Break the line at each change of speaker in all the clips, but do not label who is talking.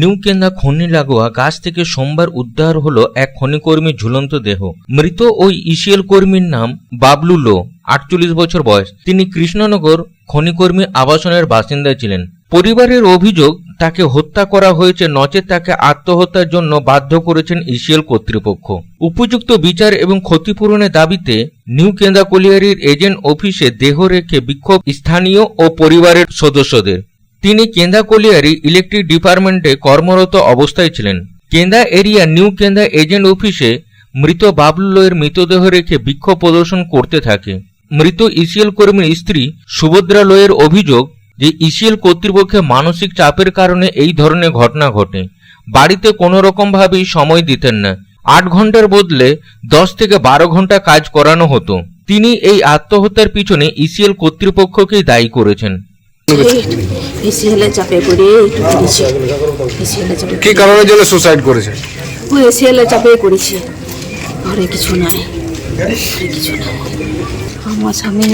নিউকেন্দা খনি লাগোয়া গাছ থেকে সোমবার উদ্ধার হলো এক খনিকর্মীর ঝুলন্ত দেহ। মৃত ওই ইসিএল কর্মীর নাম বাবলু লো, আটচল্লিশ বছর বয়স। তিনি কৃষ্ণনগর খনিকর্মী আবাসনের বাসিন্দা ছিলেন। পরিবারের অভিযোগ, তাকে হত্যা করা হয়েছে, নচেত তাকে আত্মহত্যার জন্য বাধ্য করেছেন ইসিএল কর্তৃপক্ষ। উপযুক্ত বিচার এবং ক্ষতিপূরণের দাবিতে নিউ কেন্দা কলিয়ারির এজেন্ট অফিসে দেহ রেখে বিক্ষোভ স্থানীয় ও পরিবারের সদস্যদের। তিনি কেন্দা কলিয়ারি ইলেকট্রিক ডিপার্টমেন্টে কর্মরত অবস্থায় ছিলেন। Kenda area new Kenda agent অফিসে মৃত বাবলু লোয়ের মৃতদেহ রেখে বিক্ষোভ প্রদর্শন করতে থাকে। মৃত ইসিএল কর্মীর স্ত্রী সুভদ্রা লোয়ের অভিযোগ যে ইসিএল কর্তৃপক্ষের মানসিক চাপের কারণে এই ধরনের ঘটনা ঘটে। বাড়িতে কোনো রকমভাবেই সময় দিতেন না। আট ঘণ্টার বদলে দশ থেকে বারো ঘণ্টা কাজ করানো হতো। তিনি এই আত্মহত্যার পিছনে ইসিএল কর্তৃপক্ষকেই দায়ী করেছেন।
চাপে পড়ে একটু করেছি। এসিএলে চাপে
কি কারণের জন্য সুসাইড করেছে?
ও এসিএলে চাপে করেছি। ঘরে কিছু নাই। কিছু নাই। আমার স্বামী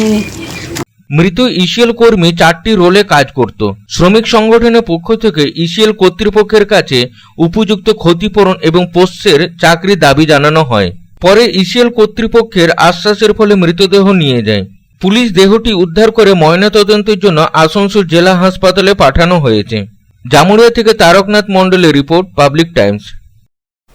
মৃত ইসিএল কর্মী চারটি রোলে কাজ করত। শ্রমিক সংগঠনের পক্ষ থেকে ইসিএল কর্তৃপক্ষের কাছে উপযুক্ত ক্ষতিপূরণ এবং পোষ্যের চাকরি দাবি জানানো হয়। পরে ইসিএল কর্তৃপক্ষের আশ্বাসের ফলে মৃতদেহ নিয়ে যায়। পুলিশ দেহটি উদ্ধার করে ময়নাতদন্তের জন্য আসানসোল জেলা হাসপাতালে পাঠানো হয়েছে। জামুড়িয়া থেকে তারকনাথ মণ্ডলের রিপোর্ট, পাবলিক টাইমস।